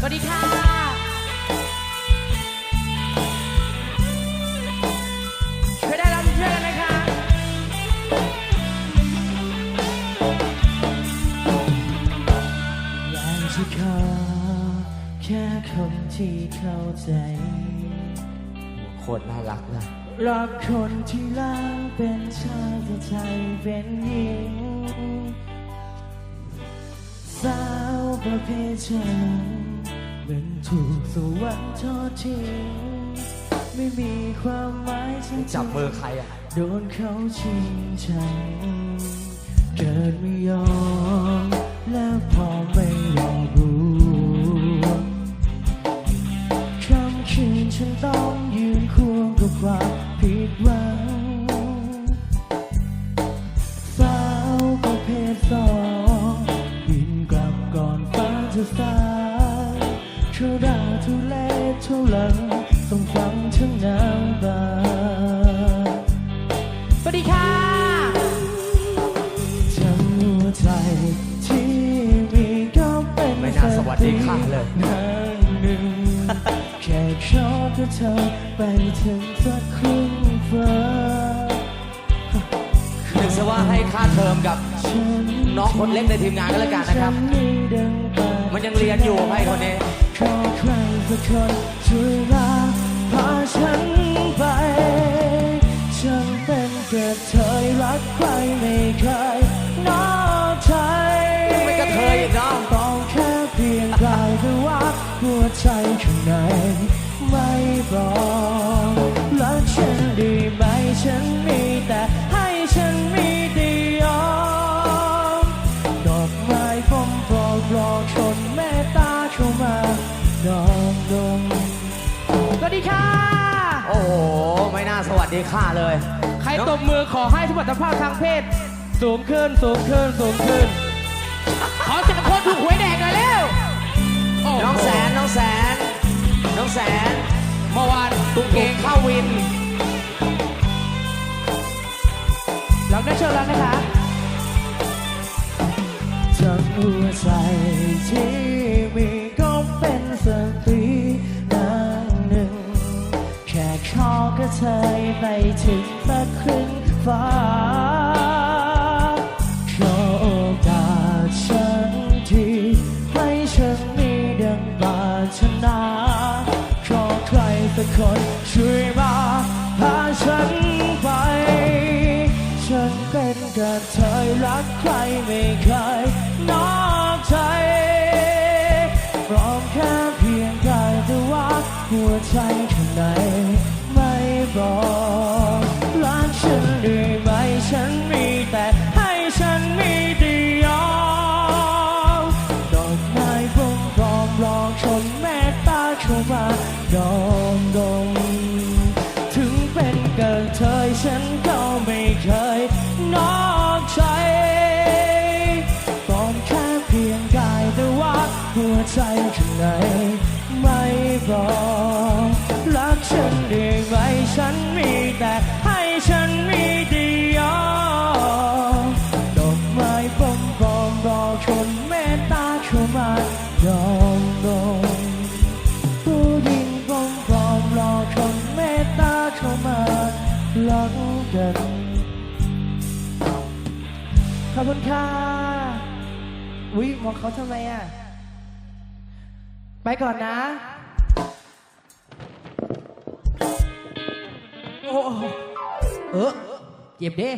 สวัสดีค่ะ ช่วยได้รับช่วยกันนะคะอยากจะขอแค่คนที่เข้าใจ โคตรน่ารักนะ รักคนที่ล่างเป็นชายแต่ใจเป็นหญิง สาวประเภทฉันเห มือนถูกสวรรค์ทอดทิ้งไม่มีความหมายฉันจับมือใครอะ โดนเขาชิงชังเกิดไม่ยอมแล้วพอไม่ ทุราทุเลทุลังต้องฟังทั้งน้ำตาสวัสดีค่ะทั้งหัวใจที่มีก็เป็นไม่น่าสวัสดีค่ะเลยทางหนึ่งแค่ชอบกับเธอไปถึงสักครึ่งฟ้านึกซะว่าให้ค่าเทอมกับฉันน้องคนเล็กในทีมงานก็แล้วกันนะครับฉัไม่ดังปากมันยังเรียนอยู่ให้คนนี้ ขอใครสักคนช่วยลาพาฉันไป ฉันเป็นกระเทยรักใครไม่เคยนอกใจไม่กระเทยนะต้องแค่เพียงกายแต่ว่าหัวใจข้างในไม่บอก ค่ะ โอ้โห ไม่น่าสวัสดีค่ะเลย ใครตบมือขอให้สมรรถภาพทางเพศ สูงขึ้นสูงขึ้นสูงขึ้น ขอเสียงคนถูกหวยแดกหน่อยเร็วโโหน้องแสน น้องแสน น้องแสน เมื่อวานตุ้งเกงเข้าวินหลังได้เชิญแล้วนะคะทั้งหัวใจที่มีก็เป็นสตรี เทยไปถึงสักครึ่งฟ้าขอโอกาสฉันทีให้ฉันมีดังปรารถนาขอใครสักคนช่วยมาพาฉันไป ฉันเป็นกระเทยรักใครไม่เคยนอกใจพร้อมแค่เพียงกายแต่ว่าหัวใจข้างใน บอกรักฉันได้ไหมฉันมีแต่ให้ฉันมีแต่ยอมดอกไม้ผมพร้อมรอชนเมตตาเข้ามาดอมดงถึงเป็นเกระเทยฉันก็ไม่เคยนอกใจต้องแค่เพียงกายแต่ว่าหัวใจข้างในไม่บอก กัน ขอบคุณค่ะอุ๊ยมองเขาทำไมอะ ไปก่อนนะ โอ้เออเจ็บเด้